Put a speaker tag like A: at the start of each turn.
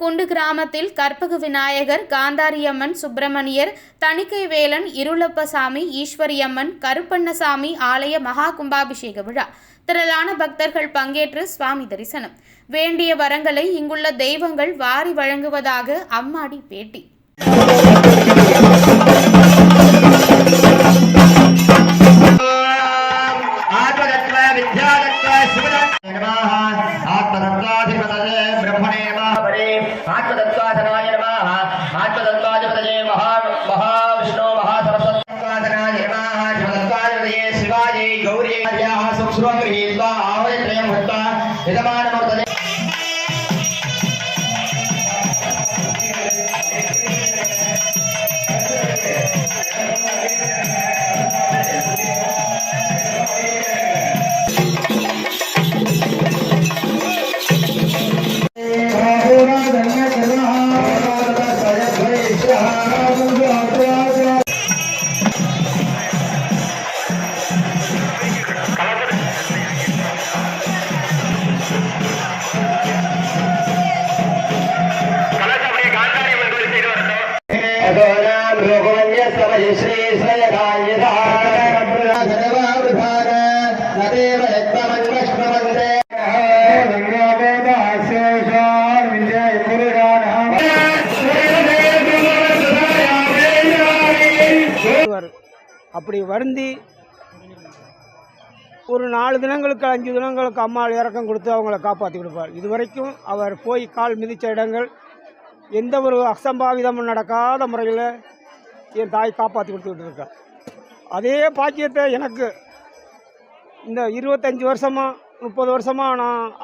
A: குண்டு கிராமத்தில் கற்பக விநாயகர் காந்தாரியம்மன் சுப்பிரமணியர் தணிக்கை வேலன் இருளப்பசாமி ஈஸ்வரியம்மன் கருப்பண்ணசாமி ஆலய மகா கும்பாபிஷேக விழா. திரளான பக்தர்கள் பங்கேற்று சுவாமி தரிசனம். வேண்டிய வரங்களை இங்குள்ள தெய்வங்கள் வாரி வழங்குவதாக அம்மாடி பேட்டி.
B: नमः परे आत्मतत्त्वाधनाय नमः आत्मतत्त्वाधिपतये महा महाविष्णु महासरस्वत्वाधनाय नमः शिवतत्त्वाधिपतये शिवायै गौर्याः सुश्रुवं गृहीत्वा आह्वयत्रयं भूत्वा यजमानमर्तते
C: அப்படி வருந்தி ஒரு நாலு தினங்களுக்கு அஞ்சு தினங்களுக்கு அம்மாள் இறக்கம் கொடுத்து அவங்கள காப்பாற்றி கொடுப்பார் இதுவரைக்கும் அவர் போய் கால் மிதித்த இடங்கள் எந்த ஒரு அசம்பாவிதமும் நடக்காத முறையில் என் தாய் காப்பாற்றி கொடுத்துக்கிட்டு இருக்கா. அதே பாக்கியத்தை எனக்கு இந்த இருபத்தஞ்சி வருஷமாக முப்பது வருஷமாக நான்